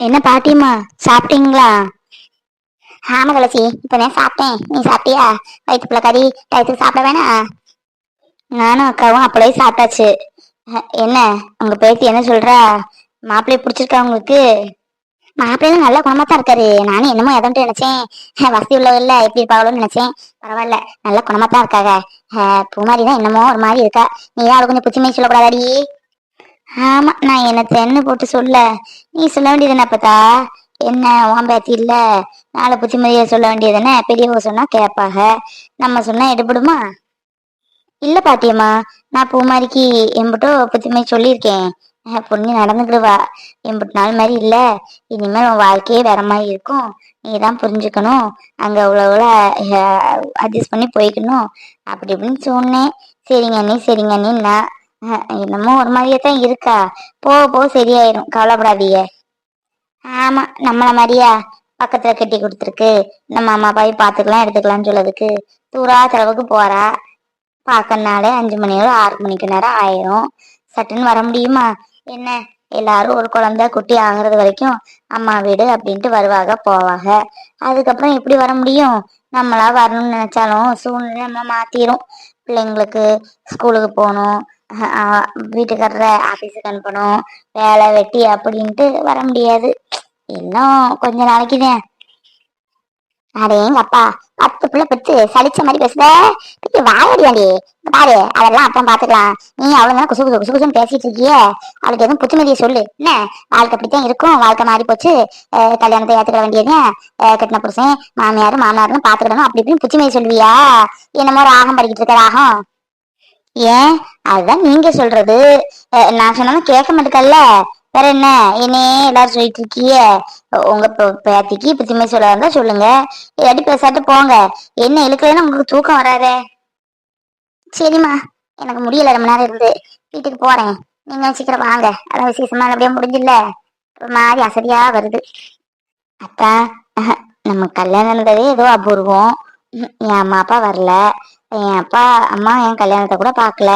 என்ன பாட்டியம்மா சாப்பிட்டீங்களா? ஆமா துளசி இப்பதான் சாப்பிட்டேன். நீ சாப்பிட்டியா? வயிற்றுக்குள்ள கறி டயத்துக்கு சாப்பிட வேணாம் நானும் அக்காவும் அப்படியே சாப்பிட்டாச்சு. என்ன உங்க பேத்தி என்ன சொல்றா? மாப்பிள்ளைய பிடிச்சிருக்கா உங்களுக்கு? மாப்பிள்ளையும் நல்ல குணமா தான் இருக்காரு. நானும் என்னமோ எதன்ட்டு நினைச்சேன். வசதி உள்ளவ இல்ல எப்படி இருப்பாங்களோன்னு நினைச்சேன். பரவாயில்ல நல்ல குணமா தான் இருக்காங்க பூமாரி தான் என்னமோ ஒரு மாதிரி இருக்கா. நீ தான் அவளை கொஞ்சம் புச்சுமே சொல்லக்கூடாதாடி? ஆமா நான் என்ன தென்னு போட்டு சொல்ல. நீ சொல்ல வேண்டியது பார்த்தா என்ன உன் இல்ல? நாளை புத்திமதிய சொல்ல வேண்டியதுன்னு பெரியவங்க சொன்னா கேட்பாக நம்ம சொன்னா எடுபடுமா? இல்ல பாட்டியம்மா நான் பூமாரிக்கு எம்பிட்டோ புத்திமதி சொல்லியிருக்கேன். பொண்ணு நடந்துக்கிடுவா. எம்பிட்டு நாள் மாதிரி இல்ல. இனிமேல் உன் வாழ்க்கையே வேற மாதிரி இருக்கும். நீ தான் புரிஞ்சுக்கணும். அங்க அவ்வளோ அட்ஜஸ்ட் பண்ணி போய்க்கணும். அப்படி இப்படின்னு சொன்னேன். சரிங்க அண்ணி சரிங்க அண்ணின்னா நான் என்னமோ ஒரு மாதிரியே தான் இருக்கா? போக போக சரியாயிரும். கவலைப்படாதீங்க. ஆமா நம்மள மாதிரியா? பக்கத்துல கட்டி கொடுத்துருக்கு. நம்ம அம்மா அப்பாவை பாத்துக்கலாம் எடுத்துக்கலாம்னு சொல்லதுக்கு தூரா செலவுக்கு போறா. பார்க்கறனாலே அஞ்சு மணி நேரம் ஆறு மணிக்கு நேரம் ஆயிரும். சட்டுன்னு வர முடியுமா? என்ன? எல்லாரும் ஒரு குழந்தை குட்டி ஆகுறது வரைக்கும் அம்மா வீடு அப்படின்ட்டு வருவாங்க போவாங்க அதுக்கப்புறம் எப்படி வர முடியும்? நம்மளா வரணும்னு நினைச்சாலும் சூழ்நிலை நம்ம மாத்திரும். பிள்ளைங்களுக்கு ஸ்கூலுக்கு போகணும். வீட்டுக்காரரை ஆஃபீஸுக்கு அனுப்பணும் வேலை வெட்டி அப்படின்ட்டு வர முடியாது. இன்னும் கொஞ்ச நாளைக்குதான் அடேங்கப்பா அடேங்க அப்பா பத்து பிள்ளை பெற்று சலிச்ச மாதிரி பேசுத. பெரிய வாயடியாண்டி பாரு அதெல்லாம் அப்புறம் பாத்துக்கலாம். நீ அவ்வளவு குசு குசு குசு குசுன்னு பேசிட்டு இருக்கிய. அவளுக்கு எதுவும் புத்துமதியை சொல்லு. என்ன? வாழ்க்கை அப்படித்தான் இருக்கும். வாழ்க்கை மாறி போச்சு. கல்யாணத்தை ஏத்துக்கிற வேண்டியது கட்டின புருஷன் மாமியார் மாமனார்னு பாத்துக்கிடணும். அப்படி இப்படின்னு புத்துமதி சொல்லுவியா? என்னமோ ராகம் படிக்கிட்டு இருக்க ராகம். ஏன்? அதுதான் நீங்க சொல்றது. நான் சொன்னாலும் கேட்க மாட்டேக்கல்ல வேற என்ன? என்னையே எல்லாரும் சொல்லிட்டு இருக்கிய உங்க பேத்திக்கு பேத்திக்கு புத்திமை சொல்ல இருந்தா சொல்லுங்க. இல்லாட்டி பேசாட்டு போங்க. என்ன இழுக்கலன்னா உங்களுக்கு தூக்கம் வராதே. சரிம்மா. எனக்கு முடியல ரொம்ப நேரம் இருந்து. வீட்டுக்கு போறேன். நீங்க சீக்கிரம் வாங்க. அதான் விசேஷமா அப்படியே முடிஞ்சில்ல. மாதிரி அசதியா வருது. அத்தா நம்ம கல்யாணம் நடந்ததே ஏதோ அபூர்வம். உம், என் அம்மா அப்பா வரல. என் அப்பா அம்மா என் கல்யாணத்தை கூட பார்க்கல.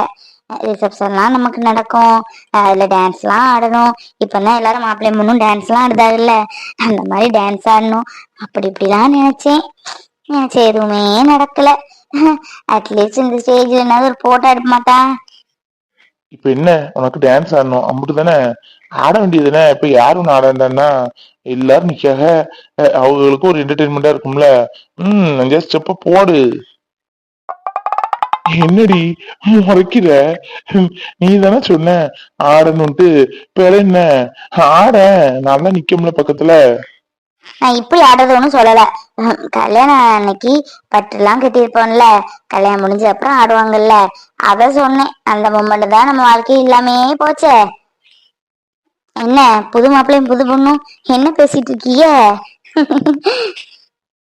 ரிசப்ஷன்லாம் நமக்கு நடக்கும். அதில் டான்ஸ்லாம் ஆடணும். இப்போல்லாம் எல்லாரும் மாப்பிள்ளை முன்னும் டான்ஸ்லாம் ஆடுதாங்கல்ல அந்த மாதிரி டான்ஸ் ஆடணும். அப்படி இப்படிலாம் நினைச்சேன். நினைச்ச எதுவுமே நடக்கல. அட்லீஸ்ட் இந்த ஸ்டேஜில் என்ன ஒரு போட்டோ எடுக்க மாட்டான். இப்ப என்ன? உனக்கு டான்ஸ் ஆடணும். அம்பிட்டு தானே? ஆட வேண்டியது தானே யாரும் ஒண்ணு ஆட வேண்டாம்னா எல்லாரும் நிற்காக அவங்களுக்கு ஒரு என்டர்டெயின்மெண்ட்டாக இருக்கும்ல. ம் ஜஸ்ட் ஸ்டெப்ப போடு. என்னடி? முறைக்கிற நீ தானே சொன்ன. ஆடணும்ட்டு பேர என்ன ஆட. நல்லா நிக்கும்ல பக்கத்துல. நான் இப்படி ஆடுறது ஒன்றும் சொல்லல. கல்யாணம் அன்னைக்கு பட்டுலாம் கட்டியிருப்போம்ல. கல்யாணம் முடிஞ்ச அப்புறம் ஆடுவாங்கல்ல. அத சொன்னேன். அந்த மொமெண்ட் தான் நம்ம வாழ்க்கை இல்லாமே போச்சே. என்ன புது மாப்பிள்ளையும் புது பொண்ணும்? என்ன பேசிட்டு இருக்கீங்க?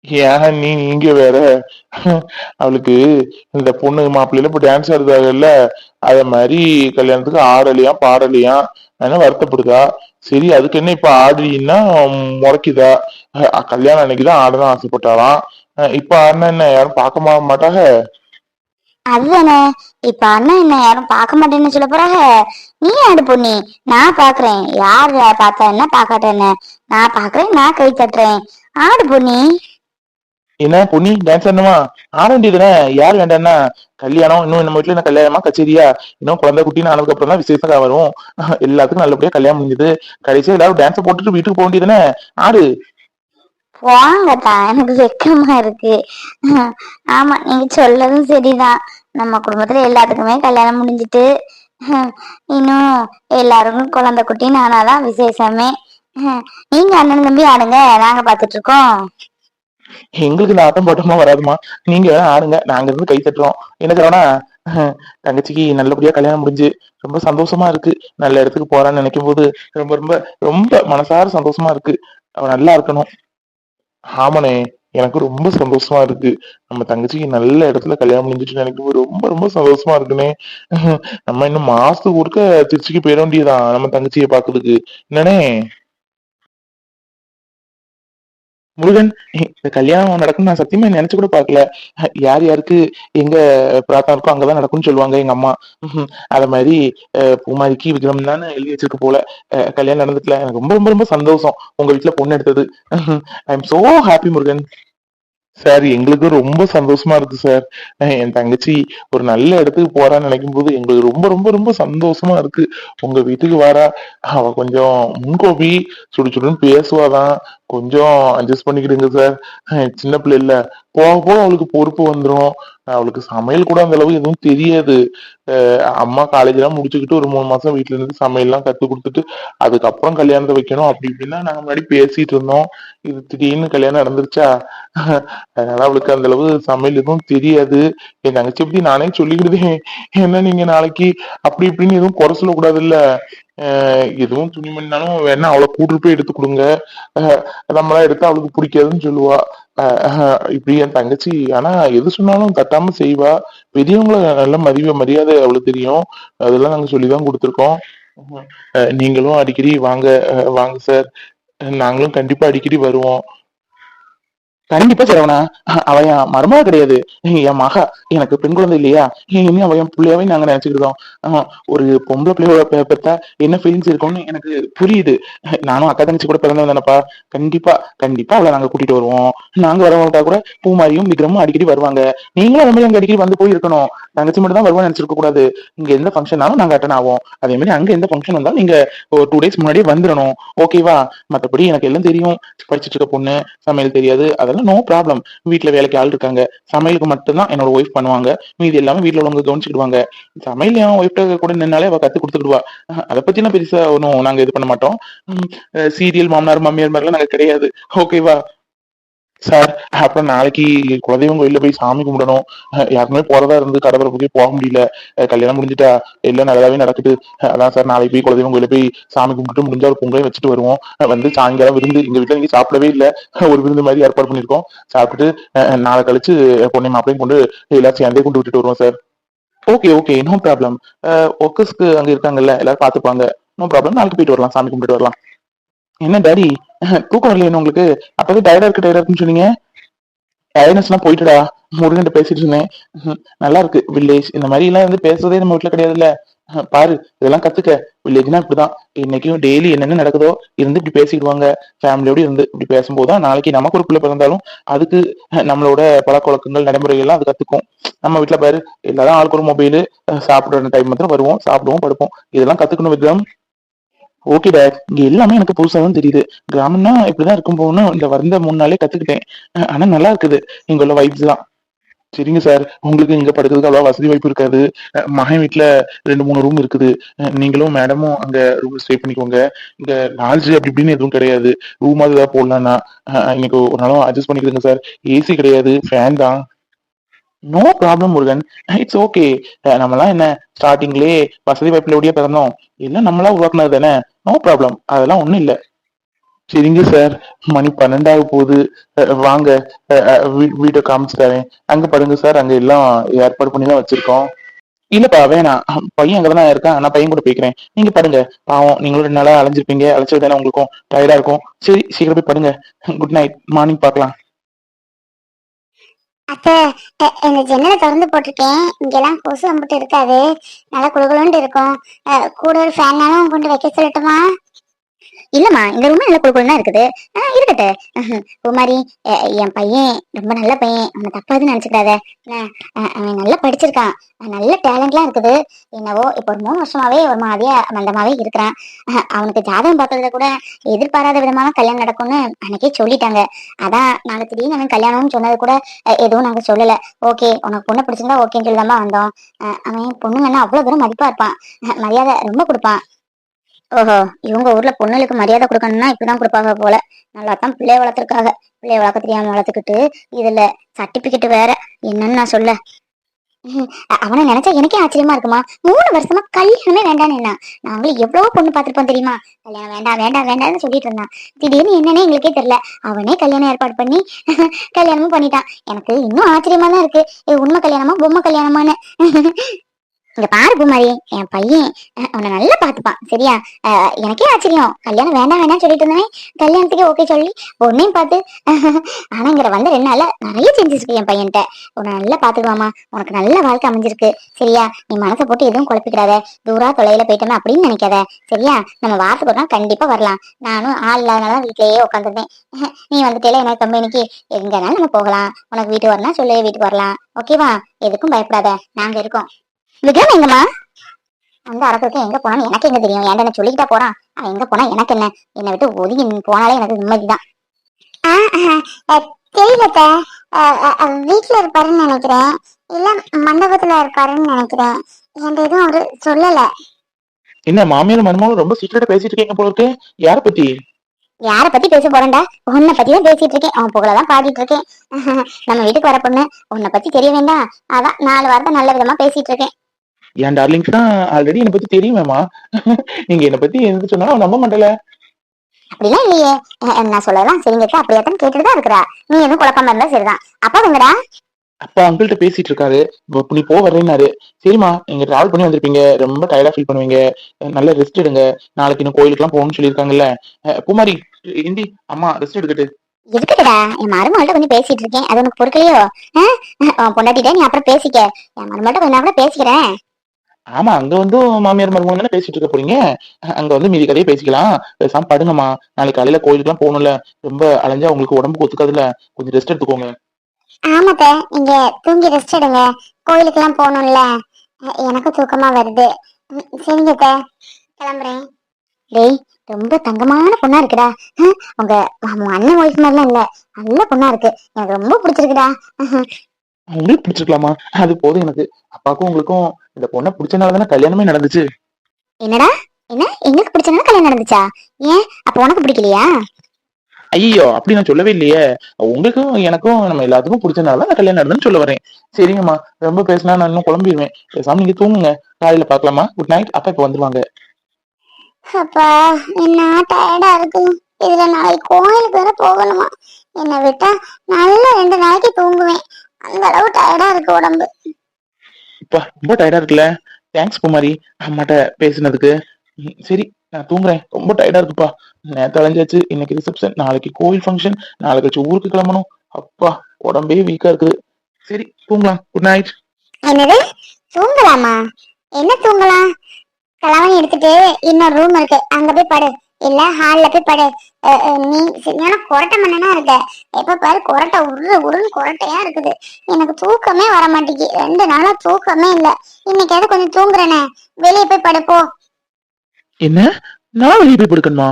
ஏன் நீ இங்க வேற? அவளுக்கு இந்த பொண்ணு மாப்பிள்ளையில இப்ப டான்ஸ் ஆடுதாங்கல்ல அத மாதிரி கல்யாணத்துக்கு ஆடலையா பாடலையா? அதனால வருத்தப்படுதா? சரி அதுக்கு என்ன இப்ப ஆடுறீன்னா முறைக்குதா? கல்யாணம் அன்னைக்குதான் ஆடதான் ஆசைப்பட்டாலாம் இப்ப அண்ணன் என்ன யாரும் பார்க்க மா- மாட்டாங்க அதுதானே. இப்ப அண்ணா என்ன யாரும் பார்க்க மாட்டேன்னு சொல்ல போறாங்க நீ ஆடு பொண்ணி நான் பாக்குறேன். யார் பார்த்தா என்ன பார்க்காட்ட என்ன? நான் பாக்குறேன் நான் கை தட்டுறேன். ஆடு பொண்ணி என்ன பொண்ணி டான்ஸ் ஆடணுமா? ஆட வேண்டியதுதானே? யார் வேண்டாம்னா கல்யாணம் இன்னும் நம்ம வீட்டுல என்ன கல்யாணமா? கச்சேரியா? இன்னும் குழந்தை குட்டின்னு ஆனதுக்கு அப்புறம் தான் விசேஷம் வரும். எல்லாத்துக்கும் நல்லபடியா கல்யாணம் முடிஞ்சது. கடைசியா எல்லாரும் டான்ஸ் போட்டுட்டு வீட்டுக்கு போக வேண்டியதுதானே? ஆடு. போங்கத்தா எனக்கு வெக்கமா இருக்கு. ஆமா நீங்க சொல்லதும் சரிதான். நம்ம குடும்பத்துல எல்லாத்துக்குமே கல்யாணம் முடிஞ்சிட்டு ஹம், இன்னும் எல்லாருக்கும் குழந்தை குட்டின்னு ஆனாதான் விசேஷமே. ஹம், நீங்க அண்ணன் தம்பி ஆடுங்க. நாங்க பாத்துட்டு இருக்கோம். எங்களுக்கு இந்த ஆட்டம் பாட்டமா வராதுமா. நீங்க வேணா ஆடுங்க. நாங்க இருந்து கை தட்டுறோம். என்ன தரோனா தங்கச்சிக்கு நல்லபடியா கல்யாணம் முடிஞ்சு ரொம்ப சந்தோஷமா இருக்கு. நல்ல இடத்துக்கு போறான்னு நினைக்கும் போது ரொம்ப ரொம்ப ரொம்ப மனசார சந்தோஷமா இருக்கு. அவ நல்லா இருக்கணும். ஆமாண்ணே எனக்கு ரொம்ப சந்தோஷமா இருக்கு. நம்ம தங்கச்சிக்கு நல்ல இடத்துல கல்யாணம் முடிஞ்சிட்டு நினைக்கும் போது ரொம்ப ரொம்ப சந்தோஷமா இருக்குனே நம்ம இன்னும் மாசத்துக்கு ஒருக்க திருச்சிக்கு போயிட வேண்டியதான் நம்ம தங்கச்சியை பாக்குறதுக்கு என்னனே முருகன் இந்த கல்யாணம் நடக்கும் நான் சத்தியமா நினைச்சு கூட பாக்கல யார் யாருக்கு எங்க பிரார்த்தனை இருக்கோ அங்கதான் நடக்கும்னு சொல்லுவாங்க எங்க அம்மா. அத மாதிரி அஹ், பூமாரிக்கு விக்ரம் தானே எழுதி வச்சிருக்கு போல. அஹ், கல்யாணம் நடந்துட்டுல எனக்கு ரொம்ப ரொம்ப ரொம்ப சந்தோஷம். உங்க வீட்டுல பொண்ணு எடுத்தது. I am so happy Murugan. Sir எங்களுக்கு ரொம்ப சந்தோஷமா இருக்கு சார் என் தங்கச்சி ஒரு நல்ல இடத்துக்கு போறான்னு நினைக்கும் போது எங்களுக்கு ரொம்ப ரொம்ப ரொம்ப சந்தோஷமா இருக்கு. உங்க வீட்டுக்கு வாரா அவ கொஞ்சம் முன்கோபி சுடு சுடுன்னு பேசுவாதான். கொஞ்சம் அட்ஜஸ்ட் பண்ணிக்கிடுங்க சார் சின்ன பிள்ளை இல்ல. போக போக அவளுக்கு பொறுப்பு வந்துரும். அவளுக்கு சமையல் கூட அந்த அளவு எதுவும் தெரியாது. அம்மா காலேஜ் எல்லாம் முடிச்சுக்கிட்டு ஒரு மூணு மாசம் வீட்டுல இருந்து சமையல்லாம் கத்து கொடுத்துட்டு அதுக்கப்புறம் கல்யாணத்தை வைக்கணும். அப்படி இப்படின்னா நாங்க முன்னாடி பேசிட்டு இருந்தோம். இது திடீர்னு கல்யாணம் நடந்துருச்சா? அதனால அவளுக்கு அந்த அளவு சமையல் எதுவும் தெரியாது. என் தங்கச்சி பத்தி நானே சொல்லிக்கிடுதேன் என்ன நீங்க நாளைக்கு அப்படி இப்படின்னு எதுவும் குறை சொல்லக்கூடாது இல்ல எதுவும் துணிமணினாலும் வேணா அவளை கூட்டிட்டு போய் எடுத்து கொடுங்க. நம்மளா எடுத்தா அவளுக்கு பிடிக்காதுன்னு சொல்லுவா. அஹ் இப்படி என் தங்கச்சி ஆனா எது சொன்னாலும் தட்டாம செய்வா. பெரியவங்கள நல்ல மதிவ மரியாதை அவளுக்கு தெரியும். அதெல்லாம் நாங்க சொல்லிதான் கொடுத்துருக்கோம். அஹ் நீங்களும் அடிக்கடி வாங்க வாங்க சார் நாங்களும் கண்டிப்பா அடிக்கடி வருவோம். கண்டிப்பா சரவணா. அவையா அவ என் மருமக கிடையாது. என் மகா. எனக்கு பெண் குழந்தை இல்லையா? இனி அவ என் பிள்ளையாவே நாங்க நினைச்சுக்கிட்டோம் ஒரு பொம்பளை பிள்ளையோட பெ- என்ன ஃபீலிங்ஸ் இருக்கும்னு எனக்கு புரியுது. நானும் அக்கா தங்கச்சி கூட பிறந்தவன் தானப்பா. கண்டிப்பா கண்டிப்பா அவளை நாங்க கூட்டிட்டு வருவோம். நாங்க வரவங்கட்டா கூட பூமாரியும் விக்ரமும் அடிக்கடி வருவாங்க. நீங்களும் அந்த மாதிரி அங்க அடிக்கடி வந்து போய் இருக்கணும் தங்கச்சி மட்டும் தான் வருவான்னு நினைச்சிருக்க கூடாது. இங்க எந்த ஃபங்க்ஷனாலும் நாங்க அட்டன் ஆவோம். அதே மாதிரி அங்க எந்த ஃபங்க்ஷன் வந்தாலும் நீங்க ஒரு டூ டேஸ் முன்னாடியே வந்துடணும். ஓகேவா மத்தபடி எனக்கு எல்லாம் தெரியும். படிச்சிட்டு இருக்க பொண்ணு சமையல் தெரியாது. அதெல்லாம் நோ ப்ராப்ளம் வீட்ல வேலைக்கு ஆள் இருக்காங்க. சமையலுக்கு மட்டும்தான் என்னோட ஒய்ஃப் பண்ணுவாங்க. மீதி எல்லாமே வீட்ல உள்ளவங்க கவனிச்சுக்கிடுவாங்க. சமையல் என் ஒய்ஃப்ட கூட நின்னாலே அவ கத்து கொடுத்துக்கிடுவா. அதை பத்திலாம் பெருசா ஒன்றும் நாங்க இது பண்ண மாட்டோம். சீரியல் மாமனார் மாமியார் மாதிரிலாம் நாங்க கிடையாது. ஓகேவா சார் அப்புறம் நாளைக்கு குலதெய்வம் கோயில போய் சாமி கும்பிடணும். யாருமே யாருக்குமே போறதா இருந்து கடவுளுக்கே போக முடியல. கல்யாணம் முடிஞ்சிட்டா எல்லாம் நல்லதாவே நடக்குது. அதான் சார் நாளைக்கு போய் குலதெய்வம் கோயில போய் சாமி கும்பிட்டு முடிஞ்சா ஒரு பொங்கலையும் வச்சுட்டு வருவோம். வந்து சாயங்காலம் விருந்து எங்க வீட்டுல நீங்க சாப்பிடவே இல்ல. ஒரு விருந்து மாதிரி ஏற்பாடு பண்ணிருக்கோம் சாப்பிட்டுட்டு நாளை கழிச்சு பொண்ணை மாப்பிளையும் கொண்டு எல்லாரும் சேர்ந்தே கொண்டு விட்டுட்டு வருவோம் sir. Okay okay no problem ஒர்க்கர்ஸ்க்கு அங்க இருக்காங்கல்ல எல்லாரும் பாத்துப்பாங்க நோ ப்ராப்ளம் நாளைக்கு போயிட்டு வரலாம். சாமி கும்பிட்டு வரலாம். என்ன டாடி தூக்கம் வரலையா உங்களுக்கு? அப்பவே டயர்டா இருக்கு டயர்டா இருக்குன்னு சொன்னீங்க. டயர்னஸ்லாம் போயிட்டுடா. முருகன் பேசிட்டு இருந்தேன். நல்லா இருக்கு. வில்லேஜ் இந்த மாதிரி எல்லாம் வந்து பேசுறதே நம்ம வீட்டுல கிடையாதுல்ல. இல்ல பாரு இதெல்லாம் கத்துக்க. வில்லேஜ்னா இப்படிதான். இன்னைக்கும் டெய்லி என்னென்ன நடக்குதோ இருந்து இப்படி பேசிடுவாங்க. ஃபேமிலியோட இருந்து இப்படி பேசும்போதுதான் நாளைக்கு நமக்கு ஒரு பிள்ளை பிறந்தாலும் அதுக்கு நம்மளோட பழக்க வழக்கங்கள் நடைமுறைகள்லாம் அது கத்துக்கும். நம்ம வீட்டுல பாரு எல்லாரும் ஆளுக்கு ஒரு மொபைலு சாப்பிடுற டைம் மாத்திரம் வருவோம் சாப்பிடுவோம் படுப்போம். இதெல்லாம் கத்துக்கணும் விக்ரம். ஓகே டேட் இங்க எல்லாமே எனக்கு புதுசா தான் தெரியுது. கிராமம்னா இப்படிதான் இருக்கும் போகணும் இந்த வந்த மூணு நாளே கத்துக்கிட்டேன் ஆனா நல்லா இருக்குது. இங்க உள்ள வைப்ஸ் தான். சரிங்க சார் உங்களுக்கு இங்க படுக்கிறதுக்கு அவ்வளவு வசதி வாய்ப்பு இருக்காது. மகன் வீட்டுல ரெண்டு மூணு ரூம் இருக்குது. நீங்களும் மேடமும் அங்க ரூம் ஸ்டே பண்ணிக்கோங்க. இங்க லாட்ஜ் அப்படி இப்படின்னு எதுவும் கிடையாது. ரூம் மாதிரி ஏதாவது போடலாம்னா இன்னைக்கு ஒரு நாளும் அட்ஜஸ்ட் பண்ணிக்கிறேங்க சார் ஏசி கிடையாது. ஃபேன் தான். No problem Murugan. It's okay நம்மலாம் என்ன ஸ்டார்டிங்லயே வசதி வாய்ப்புல பிறந்தோம். எல்லாம் நம்மளா உருவாக்குனது தானே? நோ ப்ராப்ளம் அதெல்லாம் ஒண்ணும் இல்ல. சரிங்க சார் மணி பன்னெண்டாக போகுது. வாங்க. வீ- வீட்டை காமிச்சு தரேன். அங்க படுங்க சார் அங்க எல்லாம் ஏற்பாடு பண்ணி தான் வச்சிருக்கோம். இல்லப்பா வேணாம். பையன் அங்கே தான் இருக்கான். நான் பையன் கூட போய்க்கிறேன். நீங்க படுங்க பாவம் நீங்களும் ரெண்டு நாளா அலைஞ்சிருப்பீங்க. அழைச்சது தானே உங்களுக்கும். டயர்டா இருக்கும். சரி சீக்கிரம் போய் படுங்க. குட் நைட் மார்னிங் பார்க்கலாம். அத்தை அ- இந்த ஜன்னலை திறந்து போட்டிருக்கேன். இங்கெல்லாம் கொசு அம்பிட்டு இருக்காது. நல்லா குழுகுழுன்னு இருக்கும். கூட ஒரு ஃபேன்னாலும் கொண்டு வைக்க சொல்லட்டுமா? இல்லம்மா இந்த ரூம் நல்ல குளுகுளுன்னு தான் இருக்குது. இருக்கட்டு குமாரி என் பையன் ரொம்ப நல்ல பையன். அவனை தப்பாதுன்னு நினைச்சுக்காத. அவன் நல்லா படிச்சிருக்கான். நல்ல டேலண்ட்லாம் இருக்குது. என்னவோ இப்போ ஒரு மூணு வருஷமாவே ஒரு மாதிரியா மந்தமாவே இருக்கிறான். அவனுக்கு ஜாதகம் பார்த்ததுல கூட எதிர்பாராத விதமான கல்யாணம் நடக்கும்னு அன்னைக்கே சொல்லிட்டாங்க. அதான் நாங்க திடீர்னு அவன் கல்யாணம்னு சொன்னது கூட எதுவும் நாங்க சொல்லல. ஓகே உனக்கு பொண்ணு பிடிச்சிருந்தா ஓகேன்னு சொல்லி வந்தோம். அஹ் அவன் பொண்ணுங்கன்னா அவ்வளவு தூரம் மதிப்பா இருப்பான். மரியாதை ரொம்ப கொடுப்பான். ஓஹோ இவங்க ஊர்ல பொண்ணுகளுக்கு மரியாதை கொடுக்கணும்னா இப்படிதான் கொடுப்பாங்க போல. நல்லா தான் பிள்ளைய வளர்த்துருக்காங்க. பிள்ளைய வளர்க்க தெரியாம வளர்த்துக்கிட்டு இதுல சர்டிபிகேட் வேற. என்னன்னு நான் சொல்ல. அவனை நினைச்சா எனக்கே ஆச்சரியமா இருக்குமா? மூணு வருஷமா கல்யாணமே வேண்டான்னு என்ன நாங்களும் எவ்வளவோ பொண்ணு பார்த்துருப்போம் தெரியுமா? கல்யாணம் வேண்டாம் வேண்டாம் வேண்டாம்னு சொல்லிட்டு இருந்தான். திடீர்னு என்னன்னே எங்களுக்கே தெரியல. அவனே கல்யாணம் ஏற்பாடு பண்ணி கல்யாணமும் பண்ணிட்டான். எனக்கு இன்னும் ஆச்சரியமா தான் இருக்கு உண்மை கல்யாணமா பொம்மை கல்யாணமான்னு. இங்க பாரு பூமாரி என் பையன் உன்னை நல்லா பாத்துப்பான் சரியா? அஹ், எனக்கே ஆச்சரியம். கல்யாணம் வேண்டாம் வேண்டாம் சொல்லிட்டு இருந்தேன் கல்யாணத்துக்கு ஓகே சொல்லி பொண்ணையும் பார்த்து. ஆனா இங்க வந்த ரெண்டு நாள்ல நிறைய சேஞ்சஸ் இருக்கு என் பையன்கிட்ட. உன்னை நல்லா பாத்துக்குவாமா உனக்கு நல்ல வாழ்க்கை அமைஞ்சிருக்கு. சரியா? நீ மனசை போட்டு எதுவும் குழப்பிக்கிறாத தூரா தொலைல போயிட்டோமே அப்படின்னு நினைக்காத. சரியா? நம்ம வாரத்துக்கு ஒரு நாள் கண்டிப்பா வரலாம். நானும் ஆள் இல்லாதனால வீட்லயே உட்காந்துருந்தேன். நீ வந்துட்டே எனக்கு கம்பெனிக்கு எங்கனாலும் நம்ம போகலாம். உனக்கு வீட்டு வரணும் சொல்லு வீட்டுக்கு வரலாம். ஓகேவா எதுக்கும் பயப்படாத. நாங்க இருக்கோம். விக்ரம் எங்கம்மா? அந்த அரசுக்கு எங்க போனான்னு எனக்கு எங்க தெரியும்? ஏன்டா என்ன சொல்லிக்கிட்டா போறான்? அவன் எங்க போனா எனக்கு என்ன? என்னை விட்டு ஒதுங்கி நீ போனாலே எனக்கு நிம்மதிதான். தெரியலத்த வீட்டுல இருப்பாருன்னு நினைக்கிறேன். இல்ல மண்டபத்துல இருப்பாருன்னு நினைக்கிறேன். என்கிட்ட எதுவும் அவரு சொல்லல. என்ன மாமியார் மருமகளும் ரொம்ப சீக்கிரட்டா பேசிட்டு இருக்கீங்க போல இருக்கு. யார பத்தி? யார பத்தி பேச போறேன்டா? உன்னை பத்தி தான் பேசிட்டு இருக்கேன். அவன் புகழதான் பாடிட்டு இருக்கேன். நம்ம வீட்டுக்கு வர பொண்ணு உன்னை பத்தி தெரிய வேண்டாம். அதான் நாலு வாரத்தை நல்ல விதமா பேசிட்டு இருக்கேன். என் டார்லிங்ஸ் தான் ஆல்ரெடி என்னை பத்தி தெரியுமேமா நீங்க என்னை பத்தி எந்த சொன்னாலும் நம்ப மாட்டல அப்படிலாம் இல்லையே. நான் சொல்லலாம். சரிங்க அப்படியே தான் கேட்டுட்டு தான் இருக்கிறா. நீ எதுவும் குழப்பமா இருந்தா சரிதான். அப்பா எங்கடா? அப்பா அங்கிள்கிட்ட பேசிட்டு இருக்காரு. இப்ப நீ போ வரேன்னாரு. சரிம்மா நீங்க டிராவல் பண்ணி வந்திருப்பீங்க. ரொம்ப டயர்டா ஃபீல் பண்ணுவீங்க. நல்ல ரெஸ்ட் எடுங்க. நாளைக்கு இன்னும் கோயிலுக்குலாம் போகணும்னு சொல்லியிருக்காங்கல்ல. குமாரி இந்தி அம்மா ரெஸ்ட் எடுக்கட்டு. இருக்குடா என் மருமகள்கிட்ட கொஞ்சம் பேசிட்டு இருக்கேன். அது உனக்கு பொறுக்கலையோ? பொண்டாட்டிட்ட நீ அப்புறம் பேசிக்க. என் மருமகள்கிட்ட கொஞ்ச நேரம் கூட பேசிக்கிறேன். ஆமா அங்க வந்து மாமியார் மருமகன் தானே பேசிட்டு இருக்க போறீங்க? அங்க வந்து மீதி கதையை பேசிக்கலாம். பேசாம படுங்கம்மா. நாளைக்கு காலையில கோயிலுக்குலாம் போகணும்ல. ரொம்ப அலைஞ்சா உங்களுக்கு உடம்புக்கு ஒத்துக்காதுல கொஞ்சம் ரெஸ்ட் எடுத்துக்கோங்க. ஆமாத்த நீங்க தூங்கி ரெஸ்ட் எடுங்க. கோயிலுக்கு எல்லாம் போகணும்ல. அஹ் எனக்கு தூக்கமா வருது. சரிங்க. கிளம்புறேன். டேய் ரொம்ப தங்கமான பொண்ணா இருக்குடா. உங்க அண்ணன் ஒய்ஃப் மாதிரிலாம் இல்ல. நல்ல பொண்ணா இருக்கு. எனக்கு ரொம்ப பிடிச்சிருக்குடா. உங்களுக்கு பிடிச்சிருக்கலாமா? அது போதும் எனக்கு. அப்பாக்கும் உங்களுக்கும் இந்த பொண்ணை பிடிச்சனால தானே கல்யாணமே நடந்துச்சு? என்னடா? என்ன? எங்களுக்கு பிடிச்சனால கல்யாணம் நடந்துச்சா? ஏன்? அப்ப உனக்கு பிடிக்கலையா? ஐயோ அப்படி நான் சொல்லவே இல்லையே. உங்களுக்கும் எனக்கும் நம்ம எல்லாத்துக்கும் பிடிச்சனால தான் கல்யாணம் நடந்துன்னு சொல்ல வரேன். சரிங்கம்மா. ரொம்ப பேசினா நான் இன்னும் குழம்பிடுவேன். பேசாம நீங்க தூங்குங்க. காலையில பார்க்கலாமா? குட் நைட் அப்பா இப்ப வந்துருவாங்க. அப்பா என்ன டயர்டா இருக்கு. இதுல நாளைக்கு கோயிலுக்கு வேற போகணுமா? என்னை விட்டா நல்ல ரெண்டு நாளைக்கு தூங்குவேன். அந்த அளவு டயர்டா இருக்கு உடம்பு. அப்பா ரொம்ப டயர்டா இருக்குல்ல? தேங்க்ஸ் குமாரி அம்மாட்ட பேசினதுக்கு. சரி நான் தூங்குறேன். ரொம்ப டயர்டா இருக்குப்பா. நேரத்தை அலைஞ்சாச்சு இன்னைக்கு ரிசப்ஷன் நாளைக்கு கோயில் ஃபங்க்ஷன் நாளைக்கு கழிச்சு ஊருக்கு கிளம்பணும். அப்பா உடம்பே வீக்கா இருக்குது. சரி தூங்கலாம். குட் நைட் என்னது? தூங்கலாமா? என்ன தூங்கலாம்? கலவணி எடுத்துட்டு இன்னொரு ரூம் இருக்கு. அங்க போய் படு. இல்ல ஹால்ல போய் படு. நீ சரியான கொரட்டை மண்ணனா இருக்க. எப்ப பாரு கொரட்டை உரு உருன்னு கொரட்டையா இருக்குது. எனக்கு தூக்கமே வர மாட்டேங்குது ரெண்டு நாளா தூக்கமே இல்ல. இன்னைக்காவது கொஞ்சம் தூங்குறேனே. வெளியே போய் படு போ. என்ன? நான் வெளியே போய் படுக்கணுமா?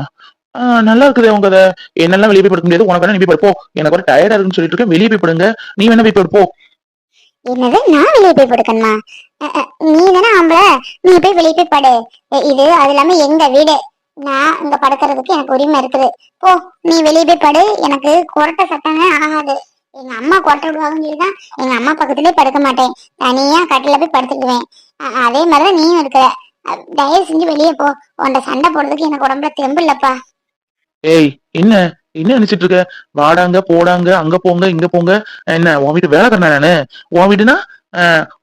நல்லா இருக்குது உங்க என்னெல்லாம் வெளியே போய் படுக்க முடியாது? உனக்கு வேணா நீ போய் படுப்போ எனக்கு ஒரு டயர்டா இருக்குன்னு சொல்லிட்டு இருக்கேன். வெளியே போய் படுங்க. நீ வேணா போய் படுப்போ என்னது? நான் வெளியே போய் படுக்கணுமா? நீ தானே ஆம்பளை. நீ போய் வெளியே போய் படு. இது அது இல்லாம எங்க வீடு? நான் இங்க படுக்கிறதுக்கு எனக்கு உரிமை இருக்குது. போ நீ வெளியே போய் படு. எனக்கு கொரட்டை சட்டமே ஆகாது. எங்க அம்மா கொரட்டை விடுவாங்கன்னு சொல்லி தான் எங்க அம்மா பக்கத்துலயே படுக்க மாட்டேன். தனியா கட்டில போய் படுத்துக்குவேன் அதே மாதிரிதான் நீயும் இருக்கிற. தயவு செஞ்சு வெளியே போ. உன்ட சண்டை போடுறதுக்கு எனக்கு உடம்புல தெம்பு இல்லப்பா. ஏய் என்ன? என்ன நினைச்சிட்டு இருக்க? வாடாங்க போடாங்க அங்க போங்க இங்க போங்க. என்ன உன் வீட்டு வேலை தானே நானு? உன் வீடுனா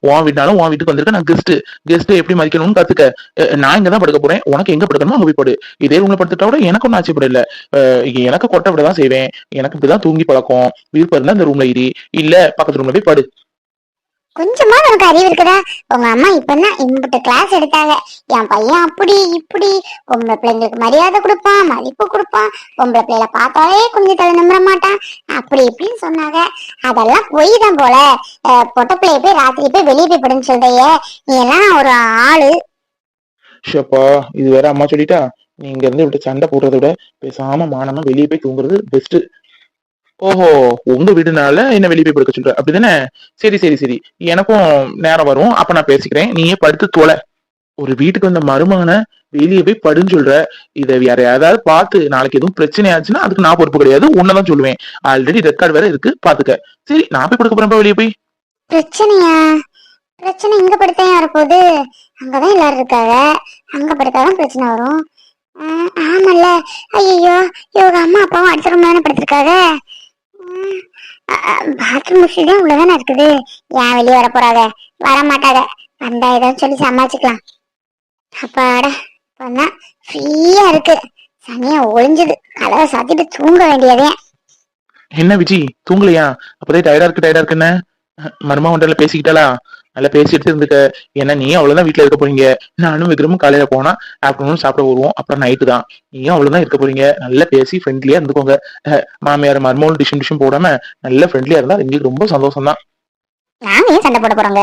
உன் வீடுனாலும் உன் வீட்டுக்கு வந்திருக்க நான் கெஸ்ட் கெஸ்ட் எப்படி மதிக்கணும்னு கத்துக்க. அஹ் நான் இங்க தான் படுக்க போறேன். உனக்கு எங்க படுக்கணுமோ அங்க போய் படு. இதே ரூம்ல படுத்துட்டா கூட எனக்கு ஒன்றும் ஆச்சரியப்பட இல்ல எனக்கு கொட்டை விட தான் செய்வேன். எனக்கு இப்படிதான் தூங்கி பழக்கம். விருப்பம் இருந்தா இந்த ரூம்ல இரு. இல்ல பக்கத்து ரூம்ல போய் படு. கொஞ்சமா உனக்கு அறிவு இருக்குதா? உங்க அம்மா இப்பதான் இம்புட்டு கிளாஸ் எடுத்தாங்க. என் பையன் அப்படி இப்படி. பொம்பளை பிள்ளைங்களுக்கு மரியாதை கொடுப்பான் மதிப்பு கொடுப்பான். பொம்பளை பிள்ளைல பார்த்தாலே கொஞ்சம் தலை நம்புற மாட்டான். அப்படி இப்படின்னு சொன்னாங்க. அதெல்லாம் பொய் தான் போல பொட்ட பிள்ளைய போய் ராத்திரி போய் வெளியே போய் படுன்னு சொல்றியே நீ எல்லாம் ஒரு ஆளு. ஷப்பா இது வேற அம்மா சொல்லிட்டா. நீங்க இருந்து விட்டு சண்டை போடுறத விட பேசாம மானமா வெளியே போய் தூங்குறது பெஸ்ட் ஓஹோ உங்க வீடுனால என்ன வெளியே போய் படுக்க சொல்ற? அப்படிதானே? சரி சரி சரி. எனக்கும் நேரம் வரும். அப்ப நான் பேசிக்கிறேன். நீயே படுத்து தொலை. ஒரு வீட்டுக்கு வந்த மருமகனை வெளியே போய் படுன்னு சொல்ற? இதை வேற யாராவது பார்த்து நாளைக்கு எதுவும் பிரச்சனை ஆச்சுன்னா அதுக்கு நான் பொறுப்பு கிடையாது. உன்னதான் சொல்லுவேன். ஆல்ரெடி ரெக்கார்டு வேற இருக்கு. பாத்துக்க. சரி நான் போய் படுக்க போறேன் வெளியே போய். பிரச்சனையா? பிரச்சனை இங்க படுத்தேன் வரப்போகுது. அங்கதான் எல்லாரும் இருக்காங்க. அங்க படுத்தாதான் பிரச்சனை வரும். ஆமல்ல. ஐயோ இவங்க அம்மா அப்பாவும் அடுத்த ரூம்ல தானே படுத்திருக்காங்க. பாத்ரூம் தான் உள்ளதானே இருக்குது? ஏன் வெளியே வர போறாங்க வர மாட்டாங்க வந்தா ஏதாவது சொல்லி சமாளிச்சுக்கலாம். அப்பாடா இப்ப ஃப்ரீயா இருக்கு. சனியா ஒளிஞ்சது. கதவை சாத்திட்டு தூங்க வேண்டியதே. என்ன விஜி? தூங்கலையா? அப்பதே டயர்டா இருக்கு டயர்டா இருக்குன்னு. மருமா ஒன்றல பேசிக்கிட்டாளா? நல்லா பேசிட்டு இருந்துக்க. ஏன்னா நீ அவ்வளவுதான் வீட்டுல இருக்க போறீங்க. நானும் விக்ரமும் காலையில போனா ஆஃப்டர்நூன் சாப்பிட வருவோம். அப்புறம் நைட்டு தான். நீயும் அவ்வளவுதான் இருக்க போறீங்க. நல்லா பேசி ஃப்ரெண்ட்லியா இருந்துக்கோங்க. அஹ், மாமியார் மர்மோல் டிஷன் டிஷன் போடாம நல்ல ஃப்ரெண்ட்லியா இருந்தா எங்களுக்கு ரொம்ப சந்தோஷம் தான் நாங்க ஏன் சண்டை போட போறோங்க?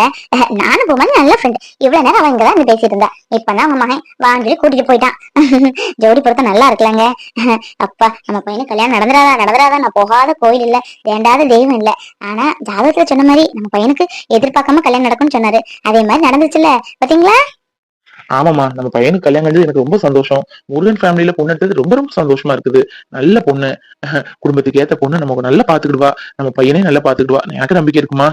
நானும் போகும்போது நல்ல ஃப்ரெண்ட் இவ்வளவு நேரம் அவன் இங்கதான் வந்து பேசிட்டு இருந்தா. இப்பதான் அவங்க மகன் வாங்கி கூட்டிட்டு போயிட்டான். ஜோடி பொருத்தம் நல்லா இருக்கலாங்க. அஹ், அப்பா நம்ம பையனுக்கு கல்யாணம் நடந்துடாதா நடந்துடாதா நான் போகாத கோயில் இல்ல வேண்டாத தெய்வம் இல்ல. ஆனா ஜாதகத்துல சொன்ன மாதிரி நம்ம பையனுக்கு எதிர்பார்க்காம கல்யாணம் நடக்கும்னு சொன்னாரு. அதே மாதிரி நடந்துச்சுல்ல. பாத்தீங்களா? ஆமாமா நம்ம பையனுக்கு கல்யாணம் கண்டது எனக்கு ரொம்ப சந்தோஷம். முருகன் ஃபேமிலியில பொண்ணு எடுத்தது ரொம்ப ரொம்ப சந்தோஷமா இருக்குது. நல்ல பொண்ணு. குடும்பத்துக்கு ஏத்த பொண்ணு நமக்கு நல்லா பாத்துக்கிடுவா நம்ம பையனையும் நல்லா பாத்துக்கிடுவா எனக்கு நம்பிக்கை இருக்குமா?